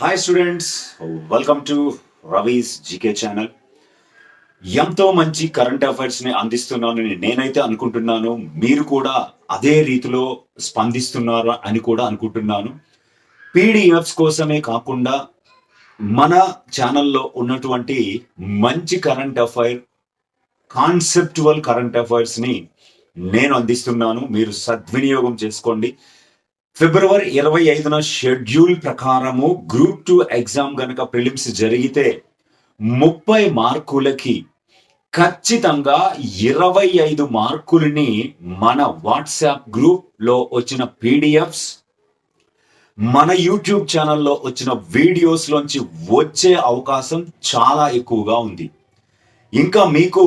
Hi students welcome to Ravi's GK channel ఎంతో మంచి current అఫైర్స్ని అందిస్తున్నాను అని నేనైతే అనుకుంటున్నాను. మీరు కూడా అదే రీతిలో స్పందిస్తున్నారు అని కూడా అనుకుంటున్నాను. పీడిఎఫ్స్ కోసమే కాకుండా మన ఛానల్లో ఉన్నటువంటి మంచి కరెంట్ అఫైర్ కాన్సెప్టువల్ కరెంట్ అఫైర్స్ని నేను అందిస్తున్నాను. మీరు సద్వినియోగం చేసుకోండి. ఫిబ్రవరి ఇరవై ఐదున షెడ్యూల్ ప్రకారము గ్రూప్ టూ ఎగ్జామ్ గనక ప్రిలిమ్స్ జరిగితే ముప్పై మార్కులకి ఖచ్చితంగా ఇరవై ఐదు మార్కులని మన వాట్సాప్ గ్రూప్లో వచ్చిన పీడిఎఫ్స్ మన యూట్యూబ్ ఛానల్లో వచ్చిన వీడియోస్లోంచి వచ్చే అవకాశం చాలా ఎక్కువగా ఉంది. ఇంకా మీకు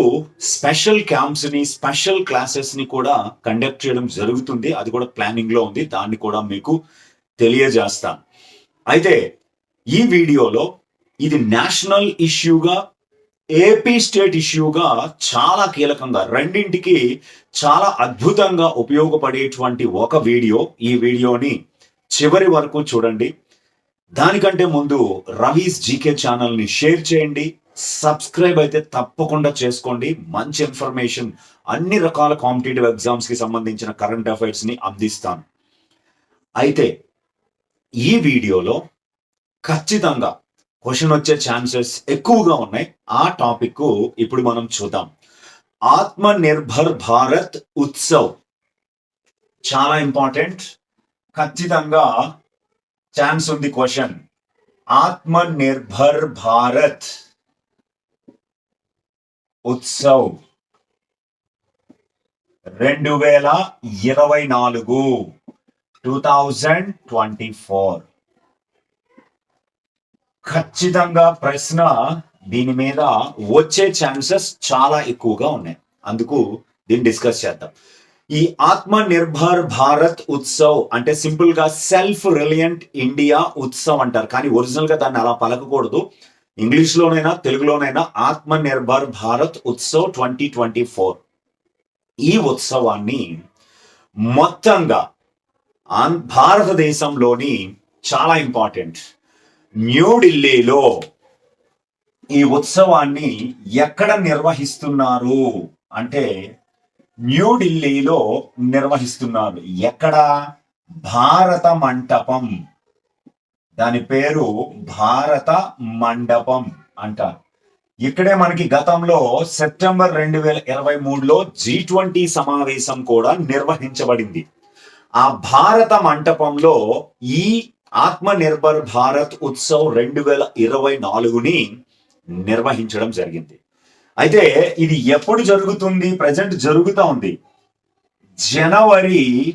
స్పెషల్ క్యాంప్స్ని స్పెషల్ క్లాసెస్ని కూడా కండక్ట్ చేయడం జరుగుతుంది. అది కూడా ప్లానింగ్లో ఉంది. దాన్ని కూడా మీకు తెలియజేస్తాను అయితే ఈ వీడియోలో ఇది నేషనల్ ఇష్యూగా ఏపీ స్టేట్ ఇష్యూగా చాలా కీలకంగా రెండింటికి చాలా అద్భుతంగా ఉపయోగపడేటువంటి ఒక వీడియో. ఈ వీడియోని చివరి వరకు చూడండి. దానికంటే ముందు రవీస్ జీకే ఛానల్ని షేర్ చేయండి. సబ్స్క్రైబ్ అయితే తప్పకుండా చేసుకోండి. మంచి ఇన్ఫర్మేషన్ అన్ని రకాల కాంపిటేటివ్ ఎగ్జామ్స్కి సంబంధించిన కరెంట్ అఫైర్స్ని అందిస్తాను. అయితే ఈ వీడియోలో ఖచ్చితంగా క్వశ్చన్ వచ్చే ఛాన్సెస్ ఎక్కువగా ఉన్నాయి. ఆ టాపిక్ ఇప్పుడు మనం చూద్దాం. ఆత్మ నిర్భర్ భారత్ ఉత్సవ్. చాలా ఇంపార్టెంట్ ఖచ్చితంగా ఛాన్స్ ఉంది క్వశ్చన్ ఆత్మ నిర్భర్ భారత్. ఉత్సవ్. రెండు వేల ఇరవై నాలుగు టూ థౌజండ్ ట్వంటీ ఫోర్. ఖచ్చితంగా ప్రశ్న దీని మీద వచ్చే ఛాన్సెస్ చాలా ఎక్కువగా ఉన్నాయి. అందుకు దీన్ని డిస్కస్ చేద్దాం. ఈ ఆత్మ నిర్భర్ భారత్ ఉత్సవ్ అంటే సింపుల్గా సెల్ఫ్ రిలయంట్ ఇండియా ఉత్సవ్ అంటారు. కానీ ఒరిజినల్గా దాన్ని అలా పలకకూడదు. ఇంగ్లీష్లోనైనా తెలుగులోనైనా Atma Nirbhar Bharat Utsav twenty twenty four. ఈ ఉత్సవాన్ని మొత్తంగా ఆన్- భారతదేశంలోని చాలా ఇంపార్టెంట్. న్యూఢిల్లీలో ఈ ఉత్సవాన్ని ఎక్కడ నిర్వహిస్తున్నారు? అంటే న్యూఢిల్లీలో నిర్వహిస్తున్నారు. ఎక్కడ? భారత మంటపం. దాని పేరు భారత మండపం అంటారు. ఇక్కడే మనకి గతంలో సెప్టెంబర్ రెండు వేల ఇరవై మూడులో జీ ట్వంటీ సమావేశం కూడా నిర్వహించబడింది. ఆ భారత మంటపంలో ఈ ఆత్మ నిర్భర్ భారత్ ఉత్సవ్ రెండు వేల ఇరవై నాలుగుని నిర్వహించడం జరిగింది. అయితే ఇది ఎప్పుడు జరుగుతుంది? ప్రజెంట్ జరుగుతూ ఉంది. జనవరి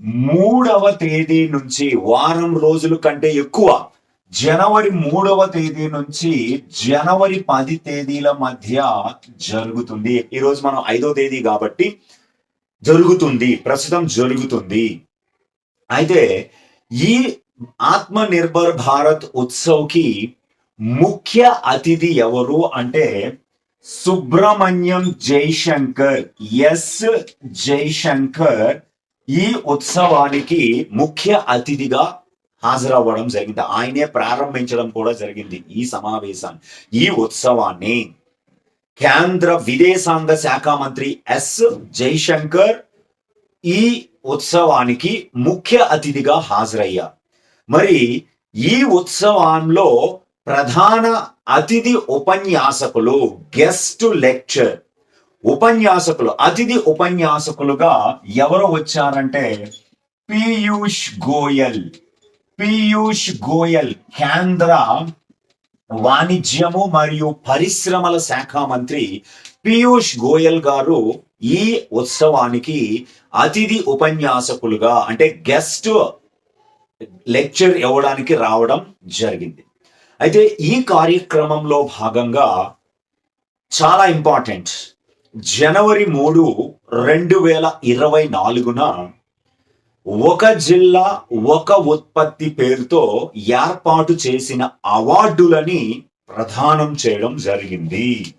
మూడవ తేదీ నుంచి వారం రోజుల కంటే ఎక్కువ జనవరి మూడవ తేదీ నుంచి జనవరి పది తేదీల మధ్య జరుగుతుంది. ఈ రోజు మనం ఐదో తేదీ కాబట్టి జరుగుతుంది ప్రస్తుతం జరుగుతుంది. అయితే ఈ ఆత్మ నిర్భర్ భారత్ ఉత్సవ్కి ముఖ్య అతిథి ఎవరు అంటే సుబ్రహ్మణ్యం జైశంకర్ ఎస్ జైశంకర్ ఈ ఉత్సవానికి ముఖ్య అతిథిగా హాజరవ్వడం జరిగింది. ఆయనే ప్రారంభించడం కూడా జరిగింది ఈ సమావేశాన్ని. ఈ ఉత్సవాన్ని కేంద్ర విదేశాంగ శాఖ మంత్రి ఎస్ జైశంకర్ ఈ ఉత్సవానికి ముఖ్య అతిథిగా హాజరయ్యారు. మరి ఈ ఉత్సవంలో ప్రధాన అతిథి ఉపన్యాసకులు గెస్ట్ లెక్చర్ ఉపన్యాసకులు అతిథి ఉపన్యాసకులుగా ఎవరు వచ్చారంటే పీయూష్ గోయల్. పీయూష్ గోయల్ కేంద్ర వాణిజ్యము మరియు పరిశ్రమల శాఖ మంత్రి పీయూష్ గోయల్ గారు ఈ ఉత్సవానికి అతిథి ఉపన్యాసకులుగా అంటే గెస్ట్ లెక్చర్ ఇవ్వడానికి రావడం జరిగింది. అయితే ఈ కార్యక్రమంలో భాగంగా చాలా ఇంపార్టెంట్ జనవరి మూడు రెండు వేల ఇరవై నాలుగున ఒక జిల్లా ఒక ఉత్పత్తి పేరుతో ఏర్పాటు చేసిన అవార్డులని ప్రదానం చేయడం జరిగింది.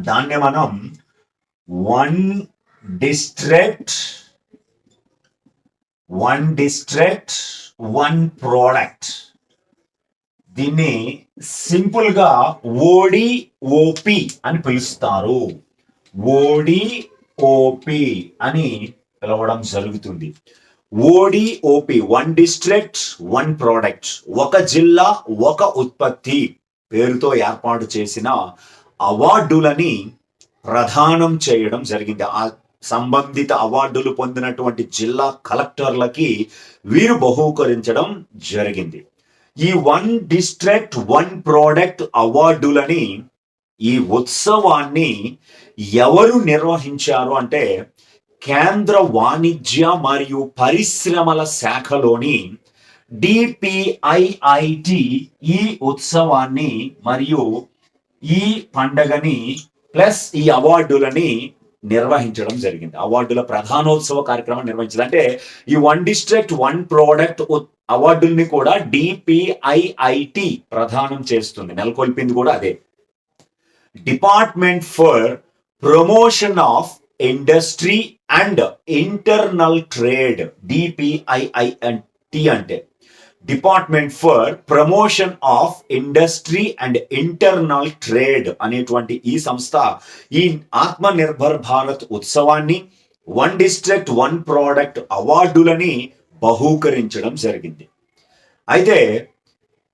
దాన్ని మనం one district one district one product. దీన్ని సింపుల్గా ఓడిఓపి అని పిలుస్తారు. ఓడిఓపి అని పిలవడం జరుగుతుంది. ODOP one district one product ఒక జిల్లా ఒక ఉత్పత్తి పేరుతో ఏర్పాటు చేసిన అవార్డులని ప్రదానం చేయడం జరిగింది. ఆ సంబంధిత అవార్డులు పొందినటువంటి జిల్లా కలెక్టర్లకి వీరు బహూకరించడం జరిగింది. ఈ వన్ డిస్ట్రిక్ట్ వన్ ప్రోడక్ట్ అవార్డులని ఈ ఉత్సవాన్ని ఎవరు నిర్వహించారు అంటే కేంద్ర వాణిజ్య మరియు పరిశ్రమల శాఖలోని డిపిఐఐటి ఈ ఉత్సవాన్ని మరియు ఈ పండగని ప్లస్ ఈ అవార్డులని నిర్వహించడం జరిగింది. అవార్డుల ప్రధానోత్సవ కార్యక్రమం నిర్వహించింది. అంటే ఈ వన్ డిస్ట్రిక్ట్ వన్ ప్రోడక్ట్ అవార్డుల్ని కూడా డిపిఐఐటి ప్రదానం చేస్తుంది. నెలకొల్పింది కూడా అదే. Department for promotion of industry and internal trade DPIIT అంటే department for promotion of industry and internal trade అనేటువంటి ఈ సంస్థ ఈ ఆత్మ నిర్భర్ భారత్ ఉత్సవాన్ని వన్ డిస్ట్రిక్ట్ వన్ ప్రోడక్ట్ అవార్డులని బహూకరించడం జరిగింది. అయితే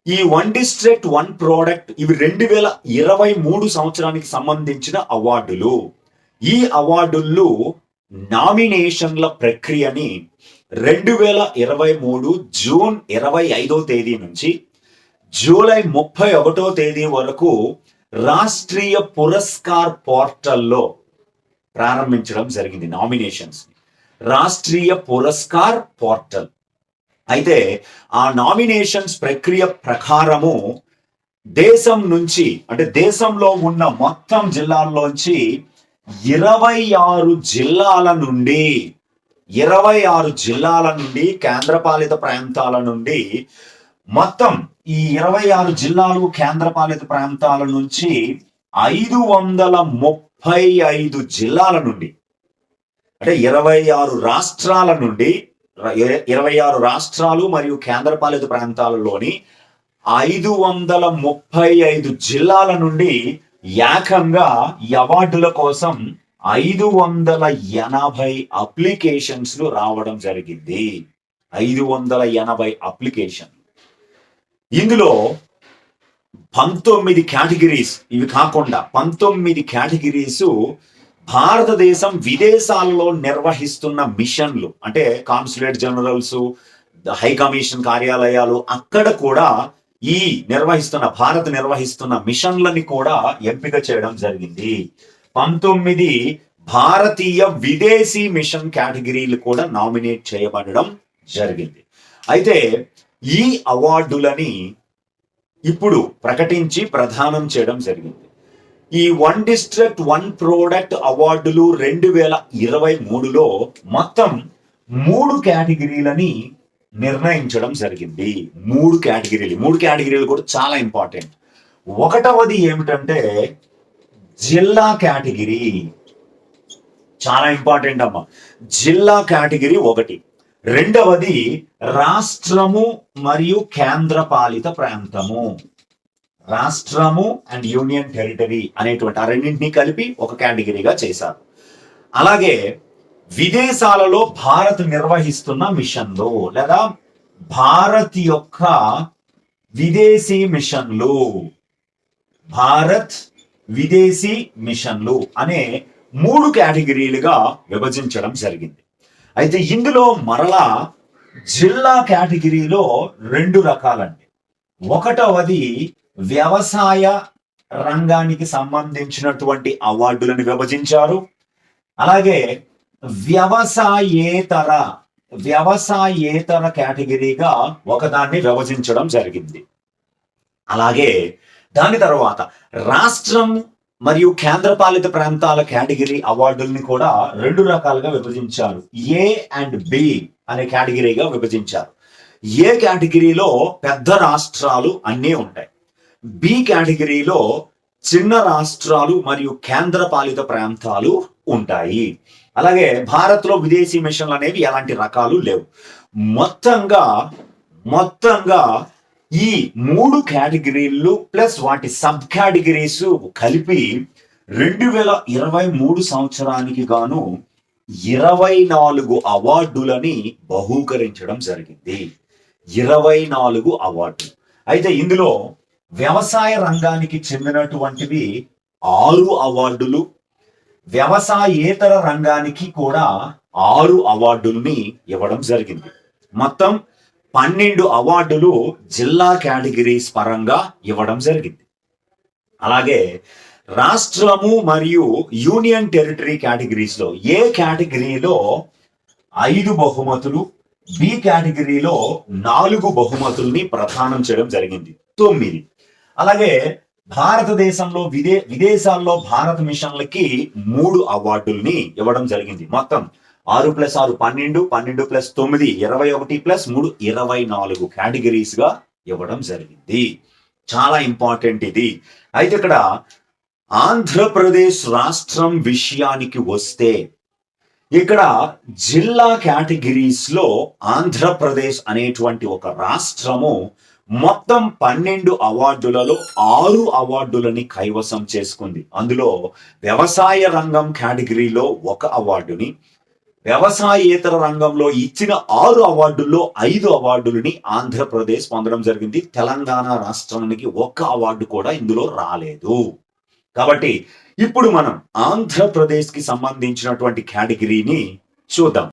ఈ వన్ డిస్ట్రిక్ట్ వన్ ప్రోడక్ట్ ఇవి రెండు వేల ఇరవై మూడు సంవత్సరానికి సంబంధించిన అవార్డులు. ఈ అవార్డుల్లో నామినేషన్ల ప్రక్రియని రెండు వేల ఇరవై మూడు జూన్ ఇరవై ఐదో తేదీ నుంచి జూలై ముప్పై ఒకటో తేదీ వరకు రాష్ట్రీయ పురస్కార్ పోర్టల్లో ప్రారంభించడం జరిగింది నామినేషన్స్. రాష్ట్రీయ పురస్కార్ పోర్టల్. అయితే ఆ నామినేషన్స్ ప్రక్రియ ప్రకారము దేశం నుంచి అంటే దేశంలో ఉన్న మొత్తం జిల్లాల్లోంచి ఇరవై ఆరు జిల్లాల నుండి ఇరవై ఆరు జిల్లాల నుండి కేంద్రపాలిత ప్రాంతాల నుండి మొత్తం ఈ ఇరవై ఆరు జిల్లాలు కేంద్రపాలిత ప్రాంతాల నుంచి ఐదు వందల ముప్పై ఐదు జిల్లాల నుండి అంటే ఇరవై ఆరు రాష్ట్రాల నుండి ఇరవై ఆరు రాష్ట్రాలు మరియు కేంద్రపాలిత ప్రాంతాలలోని ఐదు వందల ముప్పై ఐదు జిల్లాల నుండి ఏకంగా అవార్డుల కోసం ఐదు వందల ఎనభై అప్లికేషన్స్ రావడం జరిగింది. ఐదు వందల ఎనభై అప్లికేషన్ ఇందులో పంతొమ్మిది కేటగిరీస్ ఇవి కాకుండా పంతొమ్మిది కేటగిరీస్ భారతదేశం విదేశాల్లో నిర్వహిస్తున్న మిషన్లు అంటే కాన్సులేట్ జనరల్స్ హై కమిషన్ కార్యాలయాలు అక్కడ కూడా ఈ నిర్వహిస్తున్న భారత్ నిర్వహిస్తున్న మిషన్లని కూడా ఎంపిక చేయడం జరిగింది. పంతొమ్మిది భారతీయ విదేశీ మిషన్ కేటగిరీలు కూడా నామినేట్ చేయబడడం జరిగింది. అయితే ఈ అవార్డులని ఇప్పుడు ప్రకటించి ప్రదానం చేయడం జరిగింది. ఈ వన్ డిస్ట్రిక్ట్ వన్ ప్రోడక్ట్ అవార్డులు రెండు వేల ఇరవై మూడులో మొత్తం మూడు కేటగిరీలని నిర్ణయించడం జరిగింది. మూడు కేటగిరీలు. మూడు కేటగిరీలు కూడా చాలా ఇంపార్టెంట్. ఒకటవది ఏమిటంటే జిల్లా కేటగిరీ. చాలా ఇంపార్టెంట్ అమ్మ. జిల్లా కేటగిరీ ఒకటి. రెండవది రాష్ట్రము మరియు కేంద్రపాలిత ప్రాంతము. రాష్ట్రము అండ్ యూనియన్ టెరిటరీ అనేటువంటి ఆ రెండింటినీ కలిపి ఒక కేటగిరీగా చేశారు. అలాగే విదేశాలలో భారత్ నిర్వహిస్తున్న మిషన్లు లేదా భారత్ యొక్క విదేశీ మిషన్లు భారత్ విదేశీ మిషన్లు అనే మూడు కేటగిరీలుగా విభజించడం జరిగింది. అయితే ఇందులో మరలా జిల్లా కేటగిరీలో రెండు రకాలండి. ఒకటవది వ్యవసాయ రంగానికి సంబంధించినటువంటి అవార్డులను విభజించారు. అలాగే వ్యవసాయేతర వ్యవసాయేతర కేటగిరీగా ఒకదాన్ని విభజించడం జరిగింది. అలాగే దాని తర్వాత రాష్ట్రం మరియు కేంద్రపాలిత ప్రాంతాల కేటగిరీ అవార్డుల్ని కూడా రెండు రకాలుగా విభజించారు. ఏ అండ్ బి అనే కేటగిరీగా విభజించారు. ఏ కేటగిరీలో పెద్ద రాష్ట్రాలు అన్నీ ఉంటాయి. బి కేటగిరీలో చిన్న రాష్ట్రాలు మరియు కేంద్రపాలిత ప్రాంతాలు ఉంటాయి. అలాగే భారత్లో విదేశీ మిషన్లు అనేవి ఎలాంటి రకాలు లేవు. మొత్తంగా మొత్తంగా ఈ మూడు కేటగిరీలు ప్లస్ వాటి సబ్ కేటగిరీస్ కలిపి రెండు వేల ఇరవై మూడు సంవత్సరానికి గాను ఇరవై నాలుగు అవార్డులని బహూకరించడం జరిగింది. ఇరవై నాలుగు అవార్డులు అయితే ఇందులో వ్యవసాయ రంగానికి చెందినటువంటివి ఆరు అవార్డులు వ్యవసాయేతర రంగానికి కూడా ఆరు అవార్డుల్ని ఇవ్వడం జరిగింది. మొత్తం పన్నెండు అవార్డులు జిల్లా కేటగిరీస్ పరంగా ఇవ్వడం జరిగింది. అలాగే రాష్ట్రము మరియు యూనియన్ టెరిటరీ కేటగిరీస్లో ఏ కేటగిరీలో ఐదు బహుమతులు బి కేటగిరీలో నాలుగు బహుమతుల్ని ప్రదానం చేయడం జరిగింది. తొమ్మిది. అలాగే భారతదేశంలో విదే విదేశాల్లో భారత మిషన్లకి మూడు అవార్డుల్ని ఇవ్వడం జరిగింది. మొత్తం ఆరు ప్లస్ ఆరు పన్నెండు పన్నెండు ప్లస్ తొమ్మిది ఇరవై ఒకటి ప్లస్ మూడు ఇరవై నాలుగు కేటగిరీస్గా ఇవ్వడం జరిగింది. చాలా ఇంపార్టెంట్ ఇది. అయితే ఇక్కడ ఆంధ్రప్రదేశ్ రాష్ట్రం విషయానికి వస్తే ఇక్కడ జిల్లా కేటగిరీస్లో ఆంధ్రప్రదేశ్ అనేటువంటి ఒక రాష్ట్రము మొత్తం పన్నెండు అవార్డులలో ఆరు అవార్డులని కైవసం చేసుకుంది. అందులో వ్యవసాయ రంగం కేటగిరీలో ఒక అవార్డుని వ్యవసాయేతర రంగంలో ఇచ్చిన ఆరు అవార్డుల్లో ఐదు అవార్డులని ఆంధ్రప్రదేశ్ పొందడం జరిగింది. తెలంగాణ రాష్ట్రానికి ఒక్క అవార్డు కూడా ఇందులో రాలేదు. కాబట్టి ఇప్పుడు మనం ఆంధ్రప్రదేశ్కి సంబంధించినటువంటి కేటగిరీని చూద్దాం.